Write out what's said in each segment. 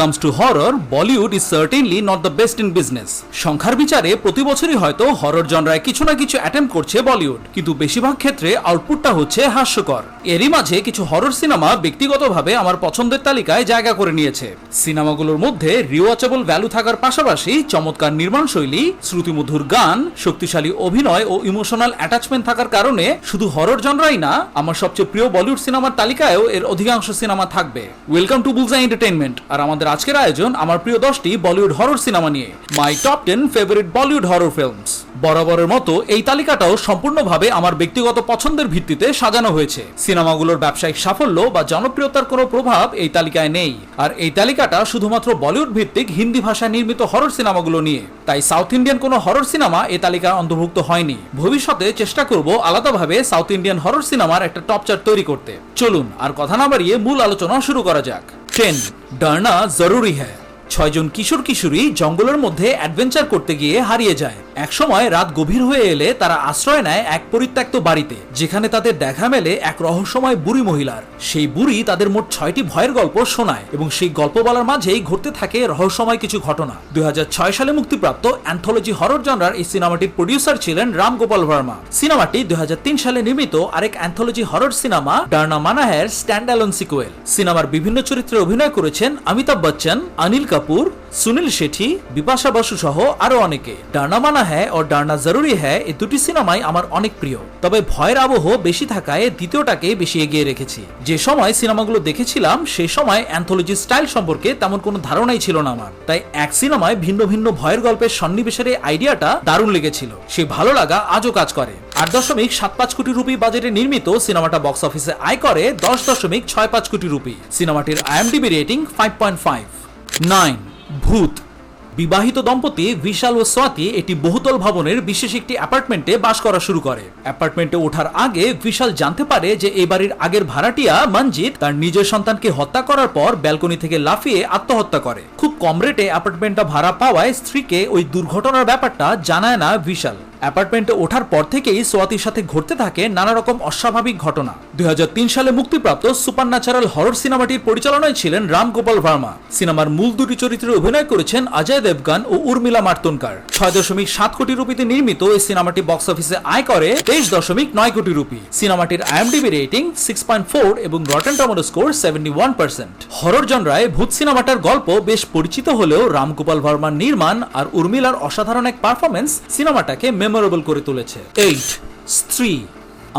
Comes to horror Bollywood is certainly not the best in business সংখ্যার বিচারে প্রতি বছরই হয়তো হরর জনরায় কিছু না কিছু অ্যাটেম্প করছে বলিউড কিন্তু বেশিরভাগ ক্ষেত্রে আউটপুটটা হচ্ছে হাস্যকর। এরই মাঝে কিছু হরর সিনেমা ব্যক্তিগতভাবে আমার পছন্দের তালিকায় জায়গা করে নিয়েছে। সিনেমাগুলোর মধ্যে রিওয়াচেবল ভ্যালু থাকার পাশাপাশি চমৎকার নির্মাণ শৈলী শ্রুতিমধুর গান, শক্তিশালী অভিনয় ও ইমোশনাল অ্যাটাচমেন্ট থাকার কারণে শুধু হরর জনরাই না, আমার সবচেয়ে প্রিয় বলিউড সিনেমার তালিকায়ও এর অধিকাংশ সিনেমা থাকবে। ওয়েলকাম টু বুলজা এন্টারটেইনমেন্ট আর আমাদের আজকের আয়োজন আমার প্রিয় দশটি বলিউড হরর সিনেমা নিয়ে। My top ten favourite Bollywood horror films বরাবরের মতো এই তালিকাটাও সম্পূর্ণভাবে আমার ব্যক্তিগত পছন্দের ভিত্তিতে সাজানো হয়েছে। সিনেমাগুলোর ব্যবসায়িক সাফল্য বা জনপ্রিয়তার কোনো প্রভাব এই তালিকায় নেই। আর এই তালিকাটা শুধুমাত্র বলিউড ভিত্তিক হিন্দি ভাষায় নির্মিত হরর সিনেমাগুলো নিয়ে। তাই সাউথ ইন্ডিয়ান কোনো হরর সিনেমা এই তালিকায় অন্তর্ভুক্ত হয়নি। ভবিষ্যতে চেষ্টা করব আলাদাভাবে সাউথ ইন্ডিয়ান হরর সিনেমার একটা টপচার তৈরি করতে। চলুন, আর কথা না বাড়িয়ে মূল আলোচনা শুরু করা যাক। ট্রেন ডারনা জরুরি হ্যায় ছয়জন কিশোর কিশোরী জঙ্গলের মধ্যে অ্যাডভেঞ্চার করতে গিয়ে হারিয়ে যায়। একসময় রাত গভীর হয়ে এলে তারা আশ্রয় নেয় এক পরিত্যক্ত বাড়িতে, যেখানে তাদের দেখা মেলে এক রহস্যময় বুড়ি মহিলার। সেই বুড়ি তাদের মোট ছয়টি ভয়ের গল্প শোনায় এবং সেই গল্প বলার মাঝেই ঘটতে থাকে রহস্যময় কিছু ঘটনা। দুই সালে মুক্তিপ্রাপ্ত অ্যান্থোলজি হরর জনরার এই সিনেমাটির প্রডিউসার ছিলেন রাম গোপাল ভার্মা। সিনেমাটি দুই হাজার তিন সালে নির্মিত আরেক অ্যান্থোলজি হরর সিনেমা ডার্না মানাহের স্ট্যান্ড অ্যালোন সিকুয়েল সিনেমার বিভিন্ন চরিত্রে অভিনয় করেছেন অমিতাভ বচ্চন, অনিল কাপুর, সুনীল শেঠি, বিপাশা বসু সহ আরও অনেকে। ডার্না মানা হ্যায় ও ডার্না জরুরি হ্যায় এই দুটি সিনেমাই আমার অনেক প্রিয়। তবে ভয়ের আবহ বেশি থাকায় দ্বিতীয়টাকে বেশি এগিয়ে রেখেছি। যে সময় সিনেমাগুলো দেখেছিলাম সেই সময় অ্যান্থোলজি স্টাইল সম্পর্কে তেমন কোনো ধারণাই ছিল না আমার। তাই এক সিনেমায় ভিন্ন ভিন্ন ভয়ের গল্পের সন্নিবেশের এই আইডিয়াটা দারুণ লেগেছিল। সে ভালো লাগা আজও কাজ করে। আট দশমিক সাত পাঁচ কোটি রুপি বাজেটে নির্মিত সিনেমাটা বক্স অফিসে আয় করে দশ দশমিক ছয় পাঁচ কোটি রুপি। সিনেমাটির IMDb rating five point five nine, Bhoot. বিবাহিত দম্পতি বিশাল ও সোয়াতি একটি বহুতল ভবনের বিশেষ একটি অ্যাপার্টমেন্টে বাস করা শুরু করে। অ্যাপার্টমেন্টে ওঠার আগে বিশাল জানতে পারে যে এই বাড়ির আগের ভাড়াটিয়া মঞ্জিত তার নিজের সন্তানকে হত্যা করার পর ব্যালকনি থেকে লাফিয়ে আত্মহত্যা করে। খুব কম রেটে অ্যাপার্টমেন্টটা ভাড়া পাওয়ায় স্ত্রীকে ওই দুর্ঘটনার ব্যাপারটা জানায় না বিশাল অ্যাপার্টমেন্টে ওঠার পর থেকেই সোয়াতির সাথে ঘটতে থাকে নানা রকম অস্বাভাবিক ঘটনা। দুই হাজার তিন সালে মুক্তিপ্রাপ্ত সুপার ন্যাচারাল হরর সিনেমাটির পরিচালনায় ছিলেন রাম গোপাল ভার্মা। সিনেমার মূল দুটি চরিত্রে অভিনয় করেছেন অজয় দেবগান ও উর্মিলা মার্তনকার ছয় দশমিক সাত কোটি রুপিতে নির্মিত এই সিনেমাটি বক্স অফিসে আয় করে তেইশ দশমিক নয় কোটি রুপি। সিনেমাটির IMDb rating six point four এবং rotten tomato score seventy one percent. Horror জনরায় Bhoot সিনেমাটার গল্প বেশ পরিচিত হলেও রামগোপাল ভার্মার নির্মাণ আর উর্মিলার অসাধারণ এক পারফরমেন্স সিনেমাটাকে মেমোরেবল করে তুলেছে। এইট স্ত্রী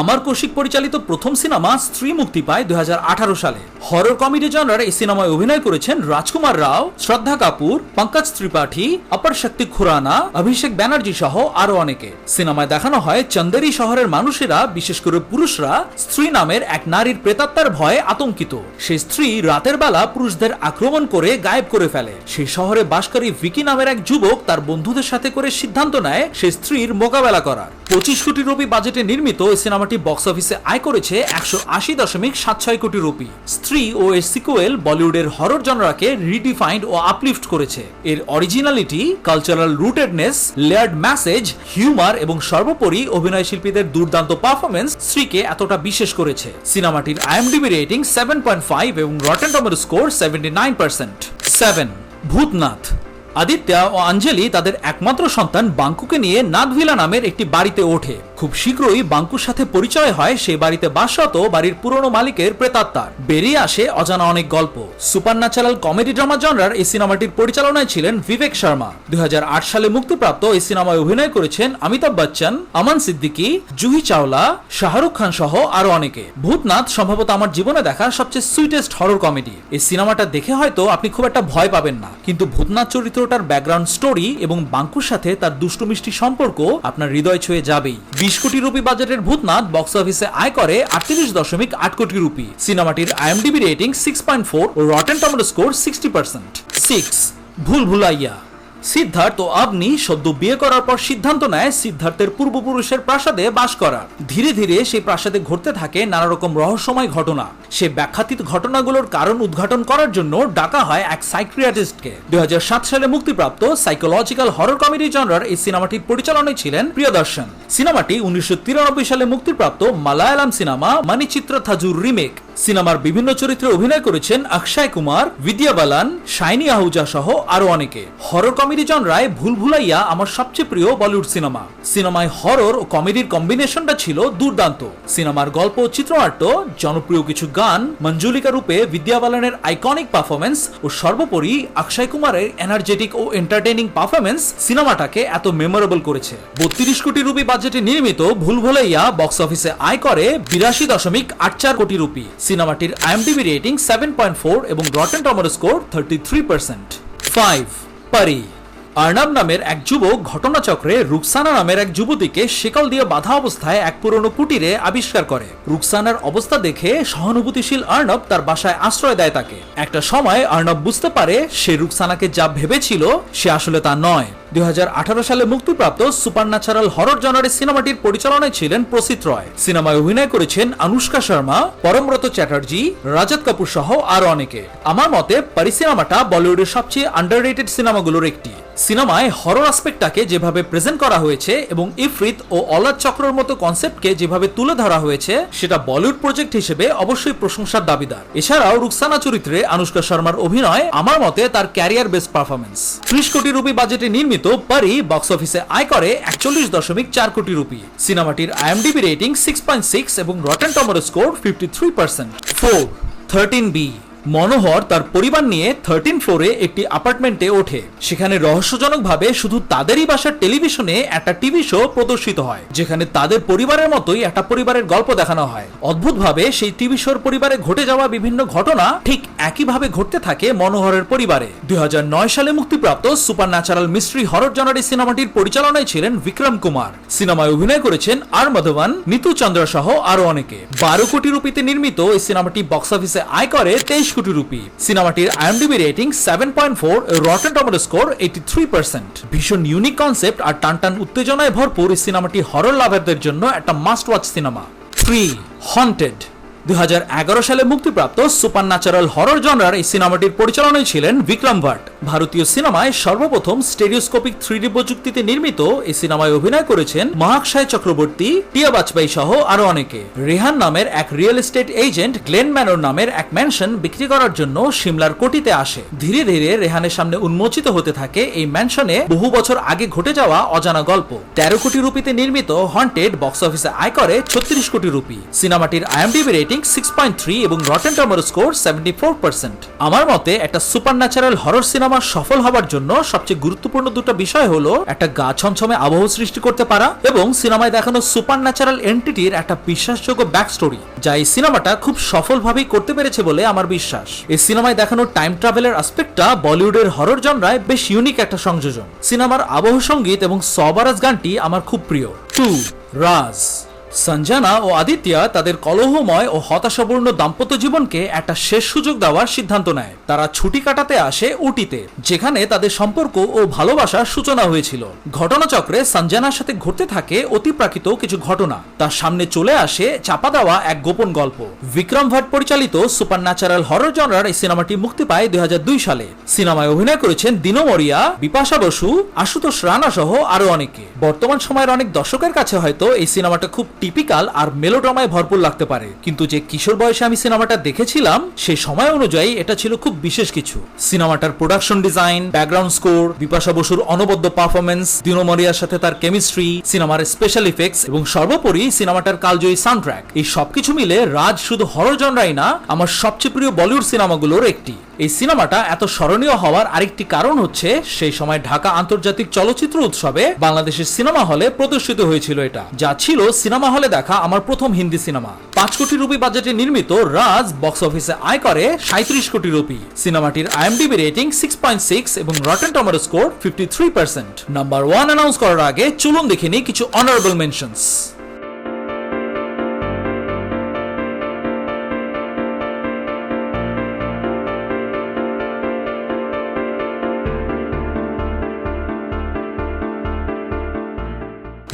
আমার কৌশিক পরিচালিত প্রথম সিনেমা স্ত্রী মুক্তি পায় দুই হাজার আঠারো সালে। হরর কমেডি জনরার এই সিনেমায় অভিনয় করেছেন রাজকুমার রাও, শ্রদ্ধা কাপুর, পঙ্কজ ত্রিপাঠী, অপর শক্তি খুরানা, অভিষেক ব্যানার্জি সহ আরও অনেকে। সিনেমায় দেখানো হয় চন্দেরি শহরের মানুষেরা, বিশেষ করে পুরুষরা, স্ত্রী নামের এক নারীর প্রেতাত্মার ভয়ে আতঙ্কিত। সেই স্ত্রী রাতের বেলা পুরুষদের আক্রমণ করে গায়েব করে ফেলে। সেই শহরে বাসকারী ভিকি নামের এক যুবক তার বন্ধুদের সাথে করে সিদ্ধান্ত নেয় সেই স্ত্রীর মোকাবেলা করার। পঁচিশ কোটি রুপি বাজেটে নির্মিত এই সিনেমাটি বক্স অফিসে আয় করেছে একশো আশি দশমিক সাত ছয় কোটি রুপি। স্ত্রী ও এর সিকুয়েল বলিউডের হরর জনরাকে রিডিফাইন্ড ও আপলিফট করেছে। এর originality cultural rootedness layered message humour এবং সর্বোপরি অভিনয় শিল্পীদের দুর্দান্ত পারফরমেন্স স্ত্রীকে এতটা বিশেষ করেছে। সিনেমাটির IMDb rating seven point five এবং rotten tomato score seventy nine percent seven Bhootnath. Aditya ও অঞ্জলি তাদের একমাত্র সন্তান বাঙ্কুকে নিয়ে নাগভিলা নামের একটি বাড়িতে ওঠে। খুব শীঘ্রই বাঙ্কুর সাথে পরিচয় হয় সেই বাড়িতে বাসরত বাড়ির পুরনো মালিকের প্রেতাত্মার। বেরিয়ে আসে অজানা অনেক গল্প। সুপার ন্যাচারাল কমেডি ড্রামা জনরার এই সিনেমাটির পরিচালনায় ছিলেন বিবেক শর্মা। দুই সালে মুক্তিপ্রাপ্ত এই সিনেমায় অভিনয় করেছেন অমিতাভ বচ্চন, আমান সিদ্দিকী, জুহি চাওলা, শাহরুখ খান সহ আরও অনেকে। ভূতনাথ সম্ভবত আমার জীবনে দেখা সবচেয়ে সুইটেস্ট হরর কমেডি এই সিনেমাটা দেখে হয়তো আপনি খুব একটা ভয় পাবেন না। কিন্তু ভূতনাথ চরিত্রটার ব্যাকগ্রাউন্ড স্টোরি এবং বাঙ্কুর সাথে তার দুষ্টু মিষ্টি সম্পর্ক আপনার হৃদয় ছুঁয়ে যাবেই। বিশ কোটি রুপি বাজেটের ভূতনাথ বক্স অফিসে আয় করে আটত্রিশ দশমিক আট কোটি রুপি। সিনেমাটির IMDb rating six point four ও rotten tomato score sixty percent six Bhool Bhulaiyaa. Siddharth ও আবনি সদ্য বিয়ে করার পর সিদ্ধান্ত নেয় সিদ্ধার্থের পূর্বপুরুষের প্রাসাদে বাস করার। ধীরে ধীরে সেই প্রাসাদে ঘটতে থাকে নানা রকম রহস্যময় ঘটনা। সে ব্যাখ্যাতীত ঘটনাগুলোর কারণ উদ্ঘাটন করার জন্য ডাকা হয় এক সাইক্রিয়াটিস্টকে দুই সালে মুক্তিপ্রাপ্ত সাইকোলজিক্যাল হরর কমেডি জনরার এই সিনেমাটির পরিচালনায় ছিলেন প্রিয়দর্শন। সিনেমাটি উনিশশো তিরানব্বই সালে মুক্তিপ্রাপ্ত মালায়ালাম সিনেমা মানিচিত্র থাজুর রিমেক। সিনেমার বিভিন্ন চরিত্রে অভিনয় করেছেন অক্ষয় কুমার, বিদ্যা বালান, শাইনি আহুজা সহ আরও অনেকে। হরর কমেডি জনরায় ভুল ভুলাইয়া আমার সবচেয়ে প্রিয় বলিউড সিনেমা। সিনেমায় হরর ও কমেডির কম্বিনেশনটা ছিল দুর্দান্ত। সিনেমার গল্প ও চিত্রনাট্য, জনপ্রিয় কিছু গান, মঞ্জুলিকা রূপে বিদ্যা বালানের আইকনিক পারফরমেন্স ও সর্বোপরি অক্ষয় কুমারের এনার্জেটিক ও এন্টারটেইনিং পারফরমেন্স সিনেমাটাকে এত মেমোরেবল করেছে। বত্রিশ কোটি রুপি বাজেটে নির্মিত ভুল ভুলাইয়া বক্স অফিসে আয় করে বিরাশি দশমিক আট চার কোটি রুপি। সিনেমাটির IMDb rating seven point four এবং rotten tomato score thirty three percent five Pari Arnab নামের এক যুবক ঘটনাচক্রে রুকসানা নামের এক যুবতীকে শিকল দিয়ে বাধা অবস্থায় এক পুরনো কুটিরে আবিষ্কার করে। রুকসানার অবস্থা দেখে সহানুভূতিশীল আর্নব তার বাসায় আশ্রয় দেয় তাকে। একটা সময় আর্নব বুঝতে পারে সে রুকসানাকে যা ভেবেছিল সে আসলে তা নয়। দুই সালে মুক্তিপ্রাপ্ত সুপার ন্যাচারাল হরর জনারের সিনেমাটির পরিচালনায় ছিলেন প্রসিত রয়। সিনেমায় অভিনয় করেছেন অনুষ্কা শর্মা, পরমব্রত চ্যাটার্জি রাজাত কাপুর সহ আরও অনেকে। আমার মতে পারি সিনেমাটা বলিউডের সবচেয়ে আন্ডাররেটেড সিনেমাগুলোর একটি। সিনেমায় হরর আসপেক্টটাকে যেভাবে প্রেজেন্ট করা হয়েছে এবং ইফরিত ও অলাদ চক্রর মতো কনসেপ্টকে যেভাবে তুলে ধরা হয়েছে, সেটা বলিউড প্রজেক্ট হিসেবে অবশ্যই প্রশংসার দাবিদার। এছাড়াও রুকসানা চরিত্রে আনুষ্কা শর্মার অভিনয় আমার মতে তার ক্যারিয়ার বেস্ট পারফরমেন্স ত্রিশ কোটি রুপি বাজেটে নির্মিত পারি বক্স অফিসে আয় করে একচল্লিশ দশমিক চার কোটি রুপি। সিনেমাটির IMDb rating six point six এবং rotten tomato score fifty three percent four thirteen B Manohar তার পরিবার নিয়ে থার্টিন ফ্লোরে একটি অ্যাপার্টমেন্টে ওঠে। সেখানে রহস্যজনকভাবে শুধু তাদেরই বাসার টেলিভিশনে একটা টিভি শো প্রদর্শিত হয়, যেখানে তাদের পরিবারের মতোই একটা পরিবারের গল্প দেখানো হয়। অদ্ভুতভাবে সেই টিভি শোর পরিবারে ঘটে যাওয়া বিভিন্ন ঘটনা ঠিক একইভাবে ঘটতে থাকে মনোহরের পরিবারে। দুই হাজার নয় সালে মুক্তিপ্রাপ্ত সুপার ন্যাচারাল মিস্ট্রি হরর জনারি সিনেমাটির পরিচালনায় ছিলেন বিক্রম কুমার। সিনেমায় অভিনয় করেছেন আর মাধবন, নিতু চন্দ্র সহ আরও অনেকে। বারো কোটি রুপিতে নির্মিত এই সিনেমাটি বক্স অফিসে আয় করে তেইশ কোটি রুপি। সিনেমাটির IMDb rating seven point four rotten tomato score eighty three percent ভীষণ ইউনিক কনসেপ্ট আর টানটান উত্তেজনায় ভরপুর এই সিনেমাটি হরর লাভারদের জন্য একটা must watch cinema three haunted দুই হাজার এগারো সালে মুক্তিপ্রাপ্ত সুপার ন্যাচারাল হরর জনরার এই সিনেমাটির পরিচালনায় ছিলেন বিক্রম ভাট। ভারতীয় সিনেমায় সর্বপ্রথম স্টেরিওস্কোপিক থ্রিডি প্রযুক্তিতে নির্মিত এই সিনেমায় অভিনয় করেছেন মহাক্ষয় চক্রবর্তী, টিয়া বাজপেয়ী সহ আরও অনেকে। রেহান নামের এক real estate agent Glen Manor নামের এক ম্যানশন বিক্রি করার জন্য সিমলার কোটিতে আসে। ধীরে ধীরে রেহানের সামনে উন্মোচিত হতে থাকে এই ম্যানশনে বহু বছর আগে ঘটে যাওয়া অজানা গল্প। তেরো কোটি রুপিতে নির্মিত হন্টেড বক্স অফিসে আয় করে ছত্রিশ কোটি রুপি। সিনেমাটির IMDb rating six point three এবং rotten tomato score seventy four percent আমার মতে, একটা সুপার ন্যাচারাল হরর সিনেমা সফল হবার জন্য সবচেয়ে গুরুত্বপূর্ণ দুটো বিষয় হলো, একটা গা ছমছমে আবহ সৃষ্টি করতে পারা এবং সিনেমায় দেখানো সুপার ন্যাচারাল এন্টিটির একটা বিশ্বাসযোগ্য ব্যাক স্টোরি যা এই সিনেমাটা খুব সফলভাবেই করতে পেরেছে বলে আমার বিশ্বাস। এই সিনেমায় দেখানো টাইম ট্রাভেলের আসপেক্টটা বলিউডের হরর জনরায় বেশ ইউনিক একটা সংযোজন। সিনেমার আবহ সংগীত এবং সবারাজ গানটি আমার খুব প্রিয়। টু, রাজ। সঞ্জানা ও আদিত্য তাদের কলহময় ও হতাশাপূর্ণ দাম্পত্য জীবনকে একটা শেষ সুযোগ দেওয়ার সিদ্ধান্ত নেয়। তারা ছুটি কাটাতে আসে উটিতে, যেখানে তাদের সম্পর্ক ও ভালোবাসার সূচনা হয়েছিল। ঘটনাচক্রে সঞ্জানার সাথে ঘটতে থাকে অতিপ্রাকৃত কিছু ঘটনা। তার সামনে চলে আসে চাপা দেওয়া এক গোপন গল্প। বিক্রম ভাট পরিচালিত সুপার ন্যাচারাল হরর জনরার এই সিনেমাটি মুক্তি পায় দুই হাজার দুই সালে। সিনেমায় অভিনয় করেছেন দিনো মরিয়া, বিপাশা বসু, আশুতোষ রানা সহ আরও অনেকে। বর্তমান সময়ের অনেক দর্শকের কাছে হয়তো এই সিনেমাটা খুব টিপিক্যাল আর মেলোড্রামায় ভরপুর লাগতে পারে। কিন্তু যে কিশোর বয়সে আমি সিনেমাটা দেখেছিলাম সেই সময় অনুযায়ী এটা ছিল খুব বিশেষ কিছু। সিনেমাটার production design background score Bipasha বসুর অনবদ্য পারফরমেন্স দিনো মরিয়ার সাথে তার কেমিস্ট্রি সিনেমার স্পেশাল ইফেক্টস এবং সর্বোপরি সিনেমাটার কালজয়ী সাউন্ড ট্র্যাক এই সবকিছু মিলে রাজ শুধু হরর জনরাই না, আমার সবচেয়ে প্রিয় বলিউড সিনেমাগুলোর একটি। এই সিনেমাটা এত স্মরণীয় হওয়ার আরেকটি কারণ হচ্ছে, সেই সময় ঢাকা আন্তর্জাতিক চলচ্চিত্র উৎসবে বাংলাদেশের সিনেমা হলে প্রদর্শিত হয়েছিল এটা, যা ছিল সিনেমা হলে দেখা আমার প্রথম হিন্দি সিনেমা। পাঁচ কোটি রুপি বাজেটে নির্মিত রাজ বক্স অফিসে আয় করে সাঁত্রিশ কোটি রুপি। সিনেমাটির IMDb rating six point six এবং rotten tomato score fifty three percent number one announce করার আগে চলুন দেখে নিই কিছু অনারেবল মেনশনস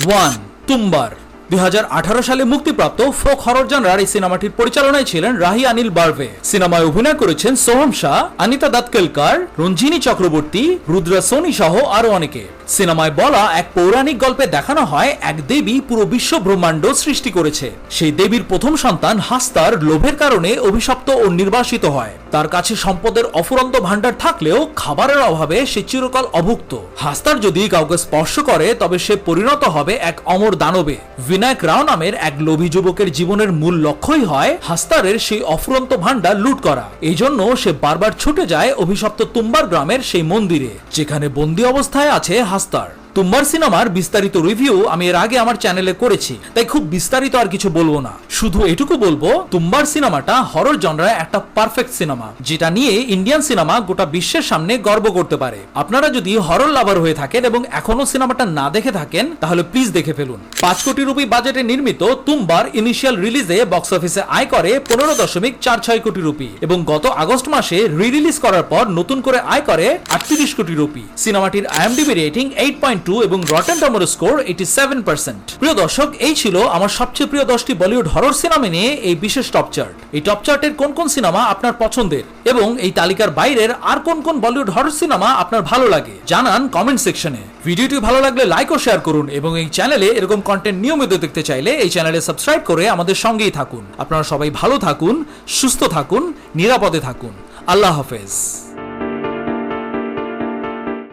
ওয়ান তুম্বার দুই হাজার আঠারো সালে মুক্তিপ্রাপ্ত ফোক হরর জানরার এই সিনেমাটির পরিচালনায় ছিলেন রাহি আনিল বার্ভে। সিনেমায় অভিনয় করেছেন সোহম শাহ অনিতা দাতকেলকার, রঞ্জিনী চক্রবর্তী, রুদ্রা সোনি সহ আরও অনেকে। সিনেমায় বলা এক পৌরাণিক গল্পে দেখানো হয় এক দেবী পুরো বিশ্ব ব্রহ্মাণ্ড সৃষ্টি করেছে। সেই দেবীর প্রথম সন্তান হাস্তার লোভের কারণে অভিশপ্ত ও নির্বাসিত হয়। তার কাছে সম্পদের অফুরন্ত ভাণ্ডার থাকলেও খাবারের অভাবে সে চিরকাল অভুক্ত। হাস্তার যদি কাউকে স্পর্শ করে, তবে সে পরিণত হবে এক অমর দানবে। বিনায়ক রাও নামের এক লোভী যুবকের জীবনের মূল লক্ষ্যই হয় হাস্তারের সেই অফুরন্ত ভাণ্ডার লুট করা। এই জন্য সে বারবার ছুটে যায় অভিশপ্ত তুম্বার গ্রামের সেই মন্দিরে, যেখানে বন্দি অবস্থায় আছে হাস্তার। তুম্বার সিনেমার বিস্তারিত রিভিউ আমি এর আগে আমার চ্যানেলে করেছি। তাই খুব বিস্তারিত আর কিছু বলব না। শুধু এটুকু বলব তুম্বার সিনেমাটা হরর জনরায় একটা পারফেক্ট সিনেমা যেটা নিয়ে ইন্ডিয়ান সিনেমা গোটা বিশ্বের সামনে গর্ব করতে পারে। আপনারা যদি হরর লাভার হয়ে থাকেন এবং এখনও সিনেমাটা না দেখে থাকেন, তাহলে প্লিজ দেখে ফেলুন। পাঁচ কোটি রুপি বাজেটে নির্মিত তুম্বার ইনিশিয়াল রিলিজে বক্স অফিসে আয় করে পনেরো দশমিক চার ছয় কোটি রুপি এবং গত আগস্ট মাসে রি রিলিজ করার পর নতুন করে আয় করে আটত্রিশ কোটি রুপি। সিনেমাটির IMDb rating eight point two এবং rotten tomato score eighty seven percent প্রিয় দর্শক, এই ছিল আমার সবচেয়ে প্রিয় দশটি বলিউড হরর সিনেমা নিয়ে এই বিশেষ টপ চার্ট এই টপ চার্টের কোন কোন সিনেমা আপনার পছন্দের এবং এই তালিকার বাইরের আর কোন কোন বলিউড হরর সিনেমা আপনার ভালো লাগে, জানান কমেন্ট সেকশনে ভিডিওটি ভালো লাগলে লাইক ও শেয়ার করুন এবং এই চ্যানেলে এরকম কন্টেন্ট নিয়মিত দেখতে চাইলে এই চ্যানেলে সাবস্ক্রাইব করে আমাদের সঙ্গেই থাকুন। আপনারা সবাই ভালো থাকুন, সুস্থ থাকুন, নিরাপদে থাকুন। আল্লাহ হাফেজ।